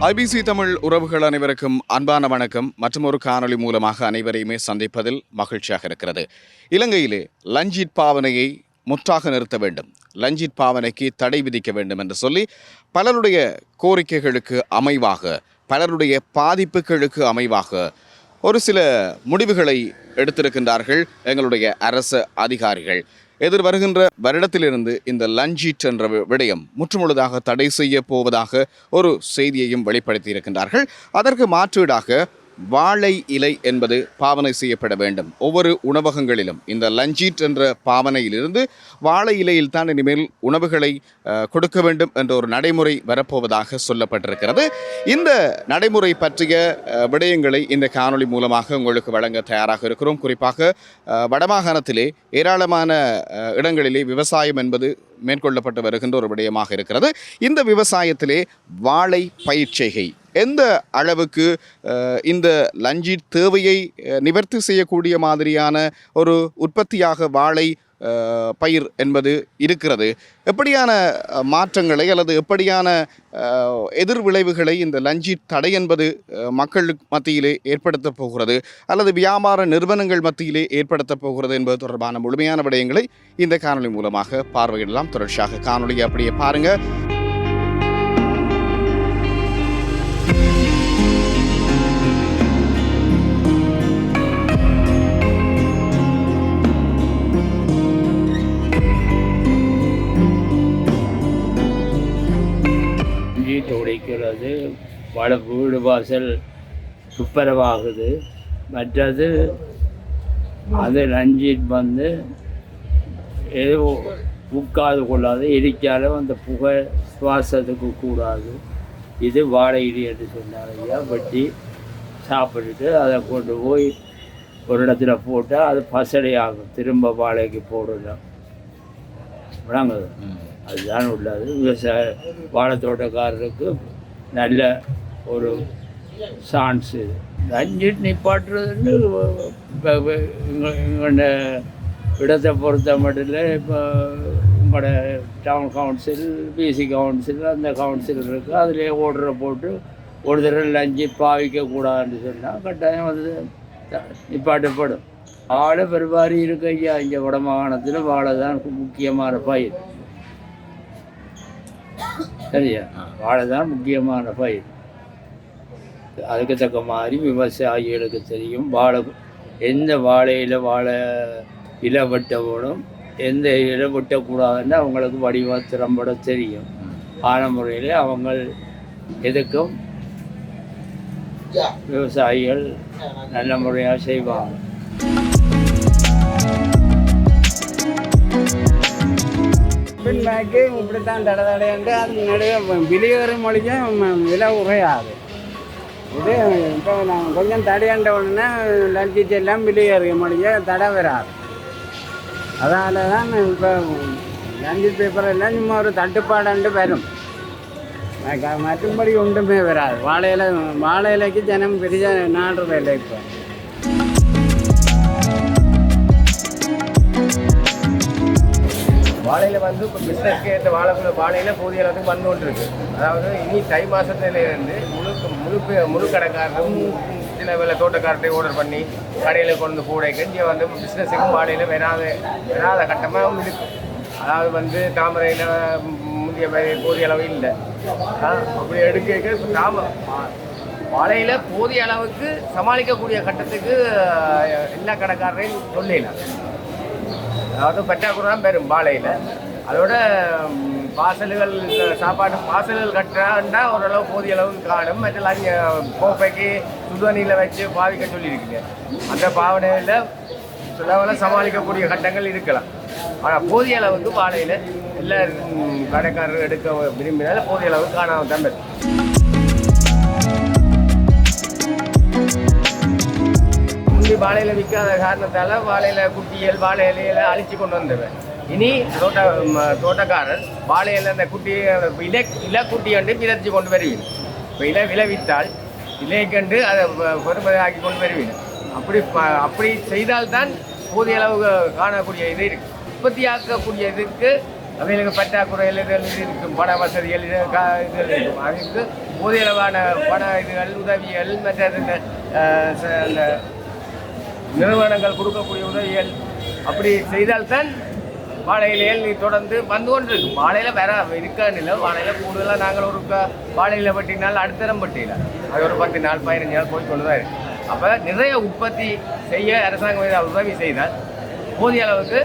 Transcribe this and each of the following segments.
IBC Tamil உறவுகள் அனைவருக்கும் அன்பான வணக்கம். மற்றும் ஒரு காணொளி மூலமாக அனைவரையுமே சந்திப்பதில் மகிழ்ச்சியாக இருக்கிறது. இலங்கையிலே லஞ்சித் பாவனையை முற்றாக நிறுத்த வேண்டும். லஞ்சித் பாவனைக்கு தடை விதிக்க வேண்டும் என்று சொல்லி பலருடைய கோரிக்கைகளுக்கு அமைவாக பலருடைய பாதிப்புகளுக்கு அமைவாக ஒரு சில முடிவுகளை எடுத்திருக்கின்றார்கள் எங்களுடைய அரசு அதிகாரிகள். எதிர் வருகின்ற வருடத்திலிருந்து இந்த லஞ்சிட் என்ற வி- விடயம் முற்றுமுழுதாக தடை செய்ய போவதாக ஒரு செய்தியையும் வெளிப்படுத்தி இருக்கின்றார்கள் அதற்கு மாற்றீடாக வாழை இலை என்பது பாவனை செய்யப்பட வேண்டும். ஒவ்வொரு உணவகங்களிலும் இந்த லஞ்சீட் என்ற பாவனையிலிருந்து வாழை இலையில் தான் இனிமேல் உணவுகளை கொடுக்க வேண்டும் என்ற ஒரு நடைமுறை வரப்போவதாக சொல்லப்பட்டிருக்கிறது. இந்த நடைமுறை பற்றிய விடயங்களை இந்த காணொளி மூலமாக உங்களுக்கு வழங்க தயாராக இருக்கிறோம். குறிப்பாக வடமாகாணத்திலே ஏராளமான இடங்களிலே விவசாயம் என்பது மேற்கொள்ளப்பட்டு வருகின்ற ஒரு விடயமாக இருக்கிறது. இந்த விவசாயத்திலே வாழை பயிர்ச்செய்கை எந்த அளவுக்கு இந்த லஞ்சி தேவையை நிவர்த்தி செய்யக்கூடிய மாதிரியான ஒரு உற்பத்தியாக வாழை பயிர் என்பது இருக்கிறது. எப்படியான மாற்றங்களை அல்லது எப்படியான எதிர் விளைவுகளை இந்த லஞ்சி தடை என்பது மக்களுக்கு மத்தியிலே ஏற்படுத்த போகிறது அல்லது வியாபார நிறுவனங்கள் மத்தியிலே ஏற்படுத்த போகிறது என்பது தொடர்பான முழுமையான விடயங்களை இந்த காணொளி மூலமாக பார்வையிடலாம். தொடர்ச்சியாக காணொளியை அப்படியே பாருங்கள் வட வீடு வாசல் துப்புரவாகுது. மற்றது அது ரஞ்சித் வந்து ஏதோ உட்காது கொள்ளாது எரிச்சாலும் அந்த புகை சுவாசத்துக்கு கூடாது. இது வாழை இடி என்று சொன்னார் ஐயா. வெட்டி சாப்பிட்டுட்டு அதை கொண்டு போய் ஒரு இடத்துல போட்டால் அது பசடையாகும். திரும்ப வாழைக்கு போடணும் விளங்குது. அதுதான் உள்ளது. விவசாய வாழை தோட்டக்காரருக்கு நல்ல ஒரு சான்ஸ். இது ரஞ்சித் நிப்பாட்டுறதுன்னு இப்போ எங்களோட இடத்தை பொறுத்த மட்டும் இல்லை இப்போ உங்களோட டவுன் கவுன்சில் பிசி கவுன்சில் அந்த கவுன்சில் இருக்குது அதிலே ஓடுற போட்டு ஒரு தடவை லஞ்சு பாவிக்கக்கூடாதுன்னு சொன்னால் கட்டாயம் வந்து நிப்பாட்டப்படும். வாழை பெருவாரி இருக்கு ஐயா. இங்கே வட மாகாணத்தில் வாழை தான் முக்கியமான பயிர். சரியா? வாழை தான் முக்கியமான பயிர் அதுக்கு தக்க மாதிரி விவசாயிகளுக்கு தெரியும். வாழை எந்த வாழையில் வாழை இலை வெட்ட வேணும் எந்த இலை வெட்டக்கூடாதுன்னு அவங்களுக்கு வடிவ திறம்பட தெரியும். ஆன முறையில் அவங்க எதுக்கும்? விவசாயிகள் நல்ல முறையாக செய்வாங்க. பின்பாக்கு இப்படித்தான் தட தடையாண்டு அது நடுவே வெளியேற மொழிக்கும் விலை உரையாது இது இப்போ நான் கொஞ்சம் தடையாண்ட உடனே லஞ்சிச்சு எல்லாம் வெளியேறிய மொழிய தடை வராது. அதனால தான் இப்போ லஞ்சி பேப்பர் எல்லாம் சும்மா ஒரு தட்டுப்பாடாண்டு வரும். மற்றும்படி ஒன்றுமே வராது. வாழையில வாழை இலைக்கு ஜனம் பெரிய நாடுறது இல்லை இப்போ. வாழையில் வந்து இப்போ பிஸ்னஸ்க்கு ஏற்ற வாழைக்குள்ள வாழையில் போதிய அளவுக்கு வந்து இருக்குது அதாவது இனி தை மாதத்துலேருந்து முழு முழு முழு கடைக்காரரும் சில வேலை தோட்டக்காரர்கிட்ட ஆர்டர் பண்ணி கடையில் கொண்டு கூடை இங்கே வந்து பிஸ்னஸுக்கும் வாழையில் வராத வராத கட்டமாக இருக்கு. அதாவது வந்து தாமரையில் முந்தைய மாதிரி போதிய அளவு இல்லை. அப்படி எடுக்க இப்போ தாம வாழையில் போதிய அளவுக்கு சமாளிக்கக்கூடிய கட்டத்துக்கு எல்லா கடைக்காரரையும் சொல்லலாம் அதாவது பற்றாக்குறை தான் பெரும் பாலையில். அதோட பாசல்கள் வாசல்கள் சாப்பாடு வாசல்கள் கட்டுறாண்டா ஓரளவு போதிய அளவு காணும் மற்றெல்லாம் இங்கே கோப்பைக்கு சுடுதண்ணியில் வச்சு பாவிக்க சொல்லியிருக்கீங்க. அந்த பாவனையில் சிலவெல்லாம் சமாளிக்கக்கூடிய கட்டங்கள் இருக்கலாம். ஆனால் போதிய அளவுக்கு பாலையில் எல்லா கடைக்காரர் எடுக்க விரும்பினால போதிய அளவுக்கு காணாமல் தான் பெறும் வாழையில விற்காத காரணத்தால வாழையில குட்டியல் வாழை இலையில அழிச்சு கொண்டு வந்துடுவேன் இனி தோட்ட தோட்டக்காரர் வாழையில அந்த குட்டி இலை இலை குட்டி கண்டு விதைச்சு கொண்டு வருவீங்க இப்போ இலை விளைவித்தால் இலையை கண்டு அதை பொறுமதி ஆக்கி கொண்டு வருவீங்க அப்படி ப- அப்படி செய்தால்தான் போதிய அளவு காணக்கூடிய இது இருக்கு. உற்பத்தியாக்கக்கூடிய இதுக்கு அவைகளுக்கு பற்றாக்குறைகள் இதுகள் இருக்கும் பண வசதிகள் இது கா- இருக்கும். அதுக்கு போதிய அளவான பண இதுகள் உதவிகள் மற்ற அந்த ச- நிறுவனங்கள் கொடுக்கக்கூடிய உதவிகள். அப்படி செய்தால்தான் வாழை இலைகள் நீ தொடர்ந்து வந்து கொண்டு இருக்கு வாழையில வேற இருக்கான்னு இல்லை வாழையில கூடுதலாக நாங்கள் ஒரு க- வாழையில வெட்டினால் அடுத்த தரம் அது ஒரு பத்து நாள் பதினஞ்சு நாள் போய் கொண்டு தான் இருக்கு அப்போ நிறைய உற்பத்தி செய்ய அரசாங்கம் உதவி செய்தால் போதிய அளவுக்கு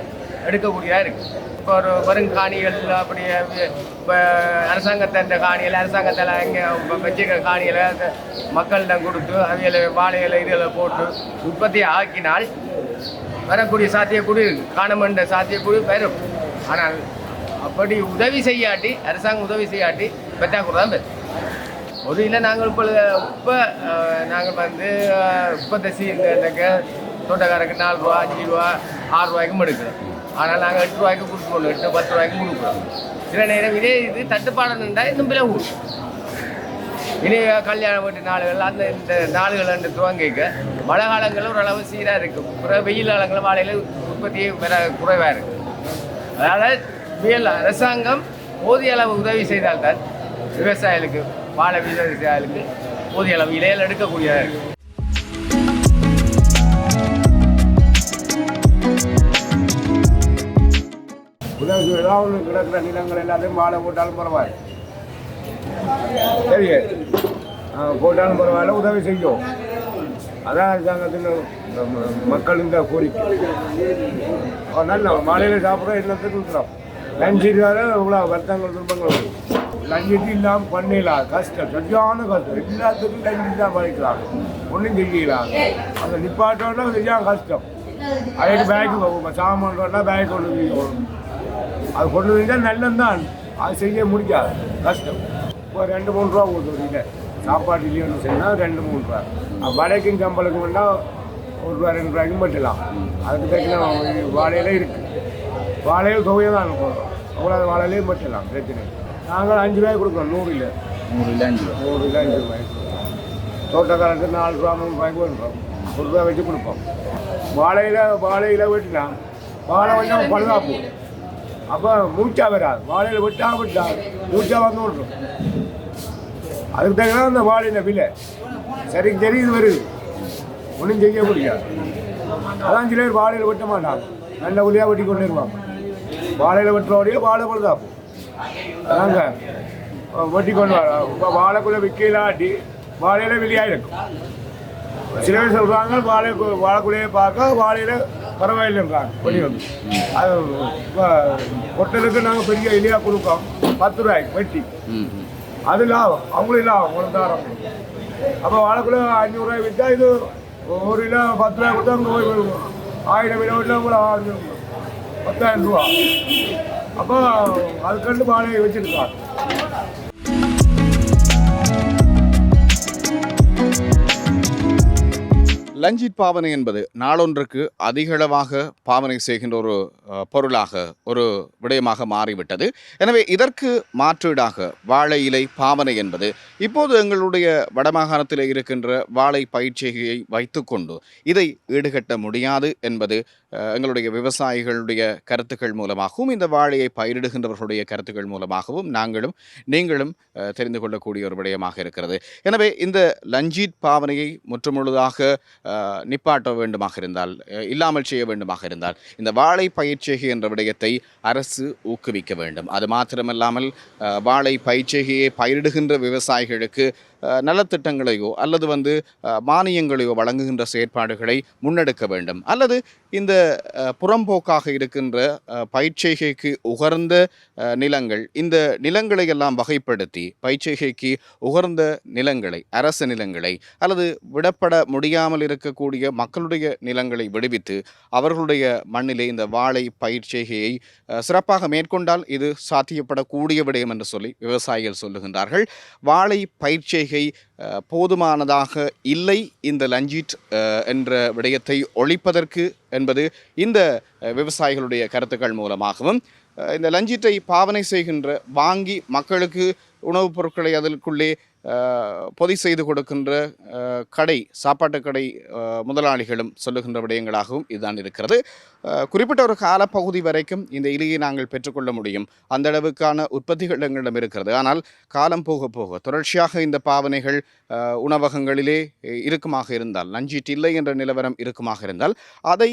எடுக்கக்கூடியதாக இருக்குது இப்போ ஒரு வருங்காணிகள் அப்படி இப்போ அரசாங்கத்தின் காணிகள் அரசாங்கத்தில் அங்கே வச்சிருக்கிற காணிகளை மக்கள்கிட்ட மக்களிடம் கொடுத்து அவைகளை வாழைகளை இதில் போட்டு உற்பத்தி ஆக்கினால் வரக்கூடிய சாத்தியக்குழு இருக்கு காணமண்ட சாத்தியக்கூறு வரும் ஆனால் அப்படி உதவி செய்யாட்டி அரசாங்கம் உதவி செய்யாட்டி பெற்றாக்குறை தான் பெறும் ஒரு இல்லை நாங்கள் இப்போ இப்போ நாங்கள் வந்து இப்போ தசி இந்த தோட்டக்காரருக்கு நாலு ரூபா அஞ்சு ரூபா ஆறு ரூபாய்க்கும் எடுக்கிறோம். ஆனால் நாங்கள் எட்டு ரூபாய்க்கு கொடுக்கணும் எட்டு பத்து ரூபாய்க்கு கொடுக்குறோம் சில நேரம் இதே இது தட்டுப்பாடு இருந்தால் இன்னும் விலை கூடும் இனி கல்யாண வீட்டு நாடுகள் அந்த இந்த நாடுகள் என்று துவங்கிக்க மழை காலங்களில் ஓரளவு சீராக இருக்கும். பிறகு வெயில் காலங்களில் வாழையில் உற்பத்தி குறைவாக இருக்கும். அதனால் வியல் அரசாங்கம் போதிய அளவு உதவி செய்தால்தான் விவசாயிகளுக்கு வாழை விவசாயிகளுக்கு போதிய அளவு இலையில் எடுக்கக்கூடியதாக இருக்கும். உதவி ஏதாவது கிடக்கிற நிலங்கள் எல்லாத்தையும் வாழை போட்டாலும் பரவாயில்ல. சரி போட்டாலும் பரவாயில்ல உதவி செய்யும். அதான் ம- மக்கள் இந்த கோரிக்கை நல்ல மாலையில் சாப்பிட்ற என்னத்துக்கு இருக்கிறோம் லஞ்சு இவ்வளோ வருத்தங்கள் துன்பங்கள். வருது லஞ்சத்து இல்லாமல் பண்ணலாம் கஷ்டம் சரியான கஷ்டம். எல்லாத்துக்கும் லஞ்சு தான் படிக்கலாம் ஒன்றும் செய்யலாம் அந்த நிப்பாட்டோன்னா சரியான கஷ்டம். அதுக்கு பேக்கு சாமான் பேக் போகணும். அது கொண்டு வந்தால் நல்லந்தான் அது செய்ய முடியாது. கஷ்டம். இப்போ ரெண்டு மூணு ரூபா ஒரு இல்லை சாப்பாடு இல்லைன்னு சொன்னால் ரெண்டு மூணு ரூபா. வடைக்கும் கம்பளுக்கும் வேணால் ஒரு ரூபா ரெண்டு ரூபாய்க்கும் மட்டும் அதுக்கு தக்கன வாழையில இருக்கு. வாழையில் தொகையை தான் அனுப்புறோம் அவ்வளோ வாழையிலையும் மட்டும் பிரச்சனை. நாங்கள் அஞ்சு ரூபாய் கொடுக்குறோம் நூறு இல்லை நூறு இல்லை அஞ்சு ரூபா. நூறு இல்லை அஞ்சு ரூபாய் தோட்டக்காரருக்கு நாலு ரூபா மூணு ரூபாய்க்கு கொடுப்போம் ஒரு ரூபா வச்சு கொடுப்போம். வாழையில வாழையில வெட்டினா வாழை கொஞ்சம் பழுதா போகும். அப்போ மூச்சா வராது. வாழையில் விட்டா விட்டா மூச்சா வந்து விட்ரும் அதுக்கு தகுந்த அந்த வாழையில் விலை. சரி சரி இது வருது. ஒன்றும் செய்ய முடியாது. அதான் சில பேர் வாழையில் வெட்ட மாட்டாங்க. நல்ல ஒளியாக வெட்டி கொண்டு வருவாங்க. வாழையில வெட்டுறோடைய வாழை பழுதா அதாங்க. வெட்டி கொண்டு வர வாழைக்குள்ளே விற்கலாட்டி வாழையில் வெளியாக இருக்கும். சில பேர் சொல்கிறாங்க வாழை வாழைக்குள்ளேயே பார்க்க வாழையில் பரவாயில்லைன்றாங்க வெடி வந்து அது ஹோட்டலுக்கு நாங்கள் பெரிய எலியா கொடுக்கோம். பத்து ரூபாய்க்கு வெட்டி அது லாபம். அவங்களும் லாபம். உங்களுக்கு தாரம். அப்போ வாழைக்குள்ள அஞ்சூறுரூவாய் விற்றா இது ஒரு கிலோ பத்து ரூபாய் கொடுத்தா அங்கே போய் விழுகும். ஆயிரம் கிலோ விட்டா கூட ஆயிரம் பத்தாயிரம் ரூபா. அப்போ அதுக்கண்டு வாழையை வச்சுருக்காங்க. லஞ்சித் பாவனை என்பது நாளொன்றுக்கு அதிகளவாக பாவனை செய்கின்ற ஒரு பொருளாக ஒரு விடயமாக மாறிவிட்டது. எனவே இதற்கு மாற்றீடாக வாழை இலை பாவனை என்பது இப்போது எங்களுடைய வடமாகாணத்தில் இருக்கின்ற வாழை பயிற்சிகையை வைத்துக்கொண்டு இதை ஈடுகட்ட முடியாது என்பது எங்களுடைய விவசாயிகளுடைய கருத்துக்கள் மூலமாகவும் இந்த வாழையை பயிரிடுகின்றவர்களுடைய கருத்துக்கள் மூலமாகவும் நாங்களும் நீங்களும் தெரிந்து கொள்ளக்கூடிய ஒரு விடயமாக இருக்கிறது. எனவே இந்த லஞ்சீத் பாவனையை முற்றுமுழுதாக நிப்பாட்ட வேண்டுமாக இருந்தால் இல்லாமல் செய்ய வேண்டுமாக இருந்தால் இந்த வாழை பயிற்சிகை என்ற விடயத்தை அரசு ஊக்குவிக்க வேண்டும். அது மாத்திரமல்லாமல் வாழை பயிற்சிகையை பயிரிடுகின்ற விவசாயிகளுக்கு நலத்திட்டங்களையோ அல்லது வந்து மானியங்களையோ வழங்குகின்ற செயற்பாடுகளை முன்னெடுக்க வேண்டும். அல்லது இந்த புறம்போக்காக இருக்கின்ற அஹ், பயிற்சிகைக்கு உகர்ந்த நிலங்கள் இந்த நிலங்களை எல்லாம் வகைப்படுத்தி பயிற்சிகைக்கு உகர்ந்த நிலங்களை அரசு நிலங்களை அல்லது விடப்பட முடியாமல் இருக்கக்கூடிய மக்களுடைய நிலங்களை விடுவித்து அவர்களுடைய மண்ணிலே இந்த வாழை பயிற்சிகையை சிறப்பாக மேற்கொண்டால் இது சாத்தியப்படக்கூடிய விடயம் என்று சொல்லி விவசாயிகள் சொல்லுகின்றார்கள். வாழை பயிற்சிகை அஹ், போதுமானதாக இல்லை. இந்த லஞ்சிட் என்ற விடயத்தை ஒழிப்பதற்கு என்பது இந்த விவசாயிகளுடைய கருத்துக்கள் மூலமாகவும் இந்த லஞ்சிட்டை பாவனை செய்கின்ற வாங்கி மக்களுக்கு உணவுப் பொருட்களை அதற்குள்ளே பொதி செய்து கொடுக்கின்ற கடை சாப்பாட்டு கடை முதலாளிகளும் சொல்லுகின்ற விடயங்களாகவும் இதுதான் இருக்கிறது. குறிப்பிட்ட ஒரு காலப்பகுதி வரைக்கும் இந்த இலையை நாங்கள் பெற்றுக்கொள்ள முடியும். அந்த அளவுக்கான உற்பத்திகள் எங்களிடம் இருக்கிறது. ஆனால் காலம் போக போக தொடர்ச்சியாக இந்த பாவனைகள் உணவகங்களிலே இருக்குமாக இருந்தால் நஞ்சீட்டு இல்லை என்ற நிலவரம் இருக்குமாக இருந்தால் அதை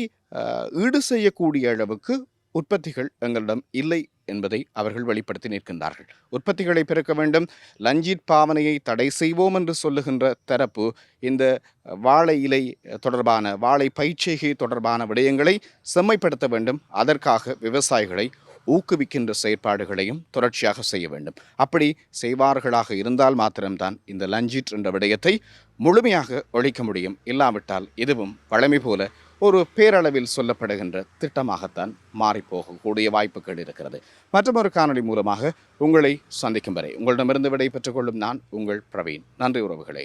ஈடு செய்யக்கூடிய அளவுக்கு உற்பத்திகள் எங்களிடம் இல்லை என்பதை அவர்கள் வெளிப்படுத்தி நிற்கின்றார்கள். உற்பத்திகளை பெருக்க வேண்டும். லஞ்சித் பாவனையை தடை செய்வோம் என்று சொல்லுகின்ற தரப்பு இந்த வாழை இலை தொடர்பான வாழை பயிற்சிகை தொடர்பான விடயங்களை செம்மைப்படுத்த வேண்டும். அதற்காக விவசாயிகளை ஊக்குவிக்கின்ற செயற்பாடுகளையும் தொடர்ச்சியாக செய்ய வேண்டும். அப்படி செய்வார்களாக இருந்தால் மாத்திரம்தான் இந்த லஞ்சிட் என்ற விடயத்தை முழுமையாக ஒழிக்க முடியும். இல்லாவிட்டால் இதுவும் பழமை போல ஒரு பேரளவில் சொல்லப்படுகின்ற திட்டமாகத்தான் மாறிப்போகக்கூடிய வாய்ப்புகள் இருக்கிறது. மற்றமொரு காணொலி காணொளி மூலமாக உங்களை சந்திக்கும் வரை உங்களிடமிருந்து விடை பெற்றுக்கொள்ளும் நான் உங்கள் பிரவீன். நன்றி உறவுகளே.